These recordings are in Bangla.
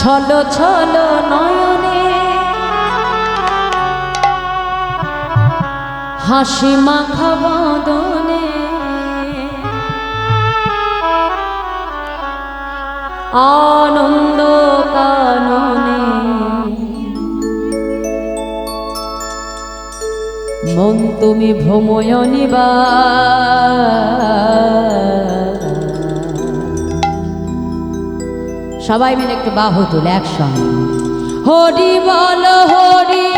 ছলো ছলো নয়নে। হাসি মাখা বদনে। আনন্দ কাননে। মন তুমি ভ্রময়নিবা সবাই মিলে একটু বাহু তুলে একসঙ্গে। হরি বল হরি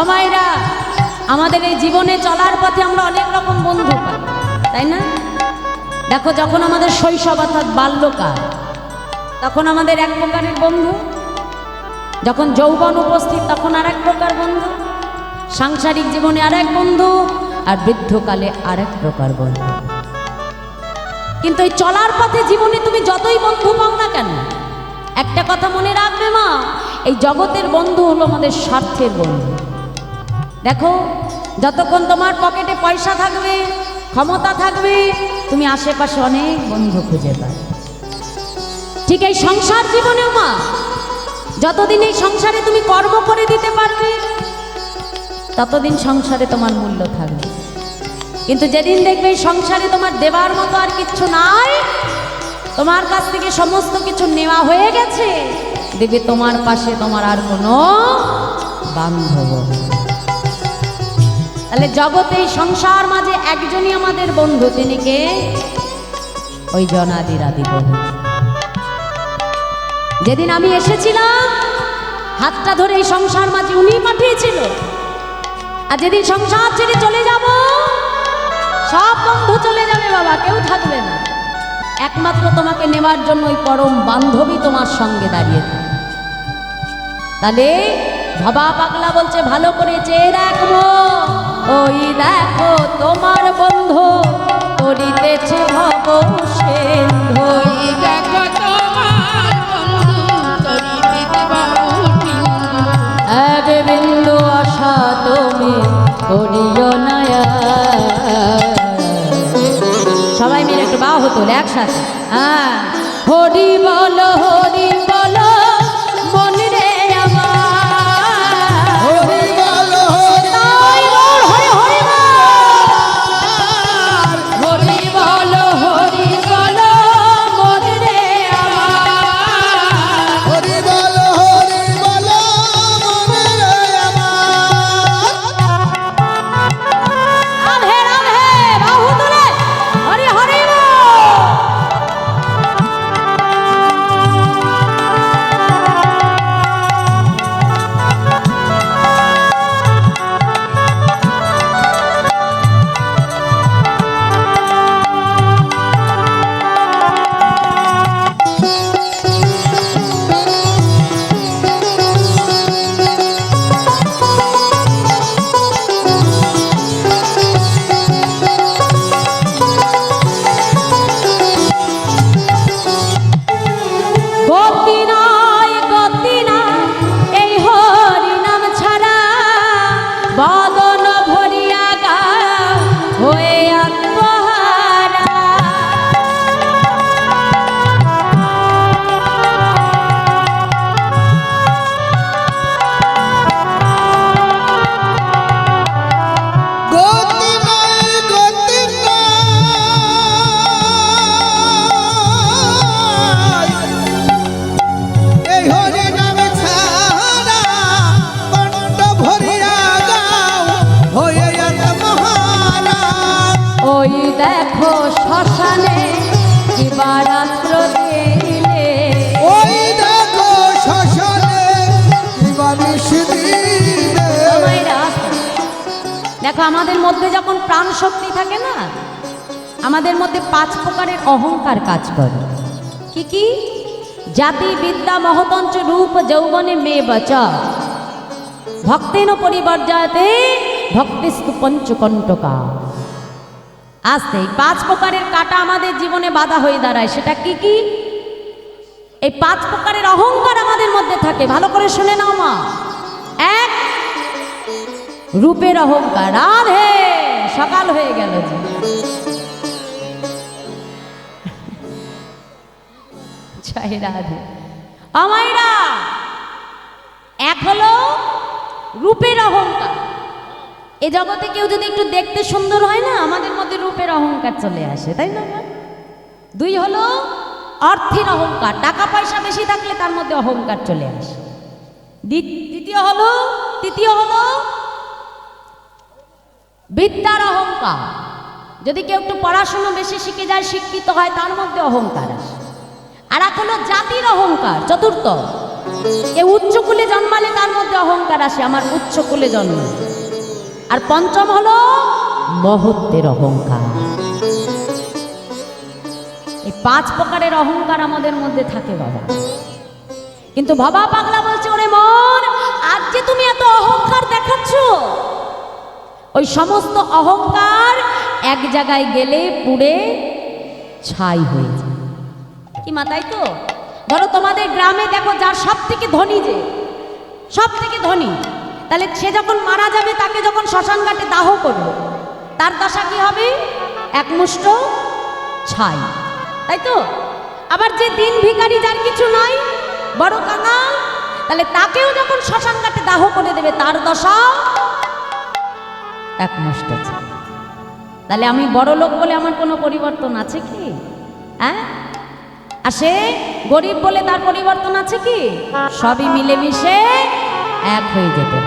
আমায়রা আমাদের এই জীবনে চলার পথে আমরা অনেক রকম বন্ধু পাই, তাই না? দেখো, যখন আমাদের শৈশব অর্থাৎ বাল্যকাল, তখন আমাদের এক প্রকারের বন্ধু, যখন যৌবন উপস্থিত, তখন আর এক প্রকার বন্ধু, সাংসারিক জীবনে আর এক বন্ধু, আর বৃদ্ধকালে আর এক প্রকার বন্ধু। কিন্তু এই চলার পথে জীবনে তুমি যতই বন্ধু পাও না কেন, একটা কথা মনে রাখবে মা, এই জগতের বন্ধু হলো আমাদের স্বার্থের বন্ধু। দেখো, যতক্ষণ তোমার পকেটে পয়সা থাকবে, ক্ষমতা থাকবে, তুমি আশেপাশে অনেক বন্ধু খুঁজে পাবে ঠিক এই সংসার জীবনেও মা, যতদিন এই সংসারে তুমি কর্ম করে দিতে পারবে, ততদিন সংসারে তোমার মূল্য থাকবে কিন্তু যেদিন দেখবে এই সংসারে তোমার দেবার মতো আর কিচ্ছু নাই, তোমার কাছ থেকে সমস্ত কিছু নেওয়া হয়ে গেছে, দেখবে তোমার পাশে তোমার আর কোনো বান্ধব। তাহলে জগতে সংসার মাঝে একজনই আমাদের বন্ধু, তিনি কে? ওই জনাদির আদি বন্ধু যেদিন আমি এসেছিলাম, হাতটা ধরে এই সংসার মাঝে উনি পাঠিয়েছিল। আর যেদিন সংসার ছেড়ে চলে যাব, সব বন্ধু চলে যাবে বাবা, কেউ থাকবে না। একমাত্র তোমাকে নেওয়ার জন্য ওই পরম বান্ধবী তোমার সঙ্গে দাঁড়িয়ে থাকে। তাহলে ভবা পাগলা বলছে, ভালো করে চেয়ে দেখো ওই দেখো তোমার বন্ধু করিতেছে ভব সিন্ধু ওই দেখো তোমার বন্ধু চরিতেছে এক বিন্দু আশা তুমি করিও নয়া সবাই মিলে একটু বাহু তোলে একসাথে। হ্যাঁ হরি বল দেখো, আমাদের মধ্যে যখন প্রাণ শক্তি থাকে না, আমাদের মধ্যে পাঁচ প্রকারের অহংকার কাজ করে। কি কি? জাতি বিদ্যা মহতঞ্চ রূপ যৌবনে মে বচ। ভক্তেন পরিবর্যাতে ভক্তিস্তু পঞ্চকণ্টকা। আসতে এই পাঁচ প্রকারের কাটা আমাদের জীবনে বাধা হয়ে দাঁড়ায়। সেটা কি কি? এই পাঁচ প্রকারের অহংকার আমাদের মধ্যে থাকে। ভালো করে শুনে নাও মা। এক রূপের অহংকার। রাধে, সকাল হয়ে গেল যে। রাধে। আমায়রা এক হলো রূপের অহংকার। এ জগতে কেউ যদি একটু দেখতে সুন্দর হয় না, আমাদের মধ্যে রূপের অহংকার চলে আসে, তাই না দুই হলো অর্থের অহংকার, টাকা পয়সা বেশি থাকলে তার মধ্যে অহংকার চলে আসে। দ্বি- দ্বিতীয় হলো, তৃতীয় হলো বিদ্যার অহংকার। যদি কেউ একটু পড়াশুনো বেশি শিখে যায়, শিক্ষিত হয়, তার মধ্যে অহংকার আসে আর এক হলো জাতির অহংকার, চতুর্থ। এ উচ্চকুলে জন্মালে তার মধ্যে অহংকার আসে, আমার উচ্চকুলে জন্ম। আর পঞ্চম হলো মহত্বের অহংকার। এই পাঁচ প্রকারের অহংকার আমাদের মধ্যে থাকে, বাবা। কিন্তু বাবা পাগলা বলছে, ওরে মন, আজ যে তুমি এত অহংকার দেখাচ্ছ ওই সমস্ত অহংকার এক জায়গায় গেলে পুড়ে ছাই হয়ে যায়। কি তাই তো? ধরো তোমাদের গ্রামে দেখো, যার সব থেকে ধনী যে সব থেকে ধনী, তাহলে সে যখন মারা যাবে, তাকে যখন শ্মশান ঘাটে দাহ করবে, তার দশা কি হবে? একমুষ্ট ছাই। তাই তো? আবার যে দিন ভিখারি যার কিছু নাই, বড় কাঙাল, তাহলে তাকেও যখন শ্মশান ঘাটে দাহ করে দেবে, তার দশা একমুষ্ট ছাই তাহলে আমি বড় লোক বলে আমার কোনো পরিবর্তন আছে কি? হ্যাঁ? আর সে গরিব বলে তার পরিবর্তন আছে কি? সবই মিলেমিশে এক হয়ে যেতে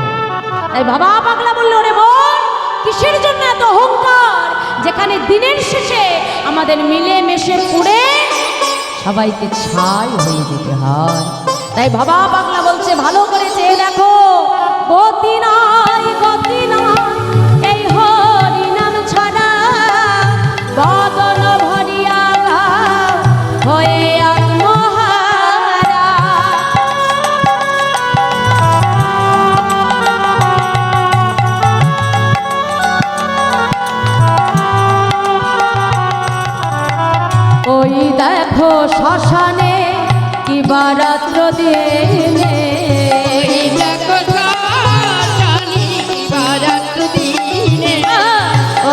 তাই বাবা পাগলা বলল, ওরে মন কিসের জন্য এত অহংকার? যেখানে দিনের শেষে আমাদের মিলে মিশে পুড়ে সবাইকে ছাই হয়ে যেতে হয়। তাই বাবা পাগলা বলছে, ভালো করে চেয়ে দেখো, গতি নাই গতি নাই। শ্মশানে কি বারাত্র দিনে।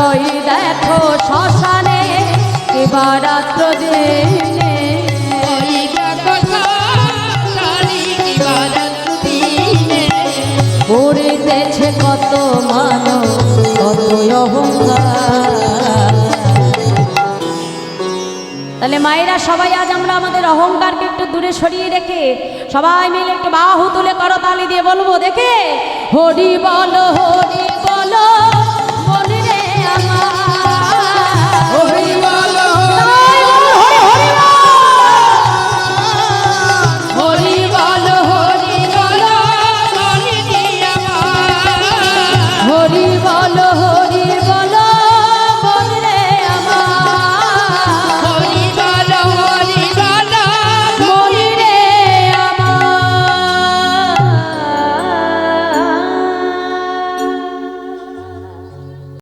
ওই দেখো শ্মশানে কি বারাত্র দিনে। পড়িতেছে কত মানব কত অহংকার। তাহলে মায়েরা সবাই আজ আমরা আমাদের অহংকারকে একটু দূরে সরিয়ে রেখে সবাই মিলে একটু বাহু তুলে করতালি দিয়ে বলব, দেখে, হরি বল হরি বল বলি রে আমার।